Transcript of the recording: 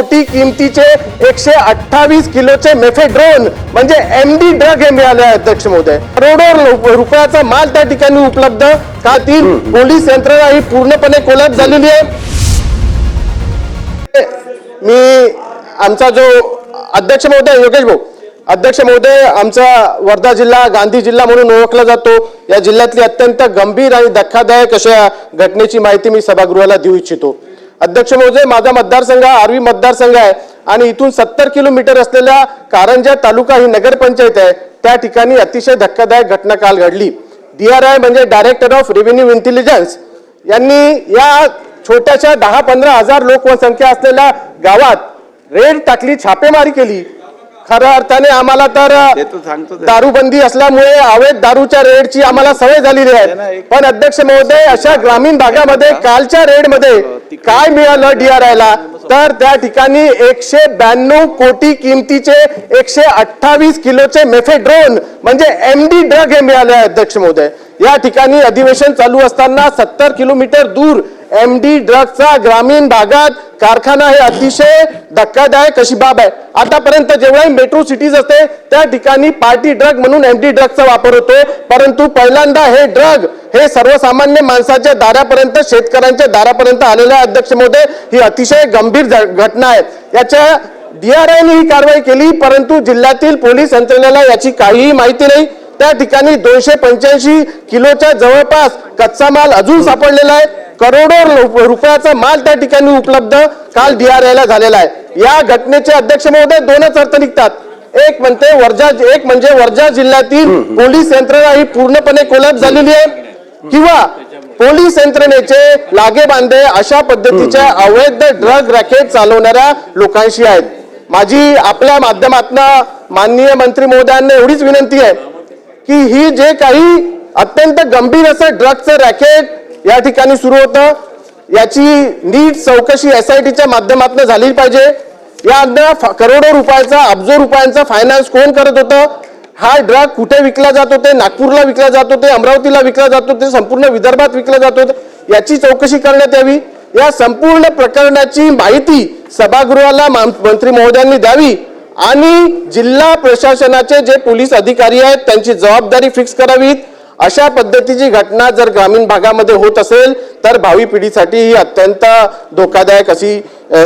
कोटी किमतीचे एकशे अठ्ठावीस किलोचे मेफेड्रोन म्हणजे एम डी ड्रग हे मिळाले आहे अध्यक्ष महोदय. करोडो रुपयाचा माल त्या ठिकाणी उपलब्ध. का ती पोलीस यंत्रणा ही पूर्णपणे कोलॅप झालेली आहे. मी आमचा जो अध्यक्ष महोदय योगेश भाऊ. अध्यक्ष महोदय आमचा वर्धा जिल्हा गांधी जिल्हा म्हणून ओळखला जातो. या जिल्ह्यातली अत्यंत गंभीर आणि धक्कादायक अशा घटनेची माहिती मी सभागृहाला देऊ इच्छितो. अध्यक्ष महोदय माझा मतदारसंघ हा आर्वी मतदारसंघ आहे आणि इथून सत्तर किलोमीटर असलेल्या कारंजा तालुका ही नगरपंचायत आहे. त्या ठिकाणी अतिशय धक्कादायक घटना काल घडली. डीआरआय म्हणजे डायरेक्टर ऑफ रेव्हेन्यू इंटेलिजन्स यांनी या छोट्याशा दहा पंधरा हजार लोकसंख्या असलेल्या गावात रेड टाकली छापेमारी केली. खऱ्या अर्थाने आम्हाला तर. दारूबंदी असल्यामुळे अवैध दारूच्या रेडची आम्हाला सवय झालेली आहे. पण अध्यक्ष महोदय अशा ग्रामीण भागामध्ये कालच्या रेडमध्ये काय मिळालं डीआरआय ला? तर त्या ठिकाणी एकशे ब्याण्णव कोटी किमतीचे एकशे अठ्ठावीस किलोचे मेफेड्रोन म्हणजे एम डी ड्रग हे मिळाले आहे अध्यक्ष महोदय. या ठिकाणी अधिवेशन चालू असताना सत्तर किलोमीटर दूर एम डी ड्रगचा ग्रामीण भागात कारखाना हे अतिशय धक्कादायक अशी बाब आहे. आतापर्यंत जेवढाही मेट्रो सिटीज असते त्या ठिकाणी पार्टी ड्रग म्हणून एम डी ड्रगचा वापर होतो. परंतु पहिल्यांदा हे ड्रग हे सर्वसामान्य माणसाच्या दारापर्यंत शेतकऱ्यांच्या दारापर्यंत आलेलं अध्यक्ष महोदय. ही अतिशय गंभीर झ- घटना आहे. याच्या डीआरआयने ही कारवाई केली परंतु जिल्ह्यातील पोलीस यंत्रणेला याची काहीही माहिती नाही. त्या ठिकाणी दोनशे पंच्याऐंशी किलोच्या जवळपास कच्चा माल अजून सापडलेला आहे. करोडो रुपयाचा माल त्या ठिकाणी उपलब्ध काल डीआरआय ला झालेला आहे. या घटनेचे अध्यक्ष महोदय दोनच अर्थ निघतात. एक म्हणते वर्जा एक म्हणजे वर्जा जिल्ह्यातील पोलीस यंत्रणा ही पूर्णपणे कोलॅप झालेली आहे. किंवा पोलीस यंत्रणेचे लागे बांधे अशा पद्धतीच्या अवैध ड्रग रॅकेट चालवणाऱ्या लोकांशी आहेत. माझी आपल्या माध्यमातून माननीय मंत्री महोदयांना एवढीच विनंती आहे की ही जे काही अत्यंत गंभीर असं ड्रगचं रॅकेट या ठिकाणी सुरू होतं. याची नीट चौकशी एस आय टीच्या माध्यमातून झाली पाहिजे. या करोडो रुपयाचा अब्जो रुपयांचा फायनान्स कोण करत होतं? हा ड्रग कुठे विकला जात होते? नागपूरला विकला जात होते अमरावतीला विकला जात होते संपूर्ण विदर्भात विकला जात होते. याची चौकशी करण्यात यावी. या संपूर्ण प्रकरणाची माहिती सभागृहाला मंत्री महोदयांनी द्यावी. आणि जिल्हा प्रशासनाचे जे पोलीस अधिकारी आहेत त्यांची जबाबदारी फिक्स करावीत. अशा पद्धतीची घटना जर ग्रामीण भागामध्ये होत असेल तर भावी पिढीसाठी ही अत्यंत धोकादायक अशी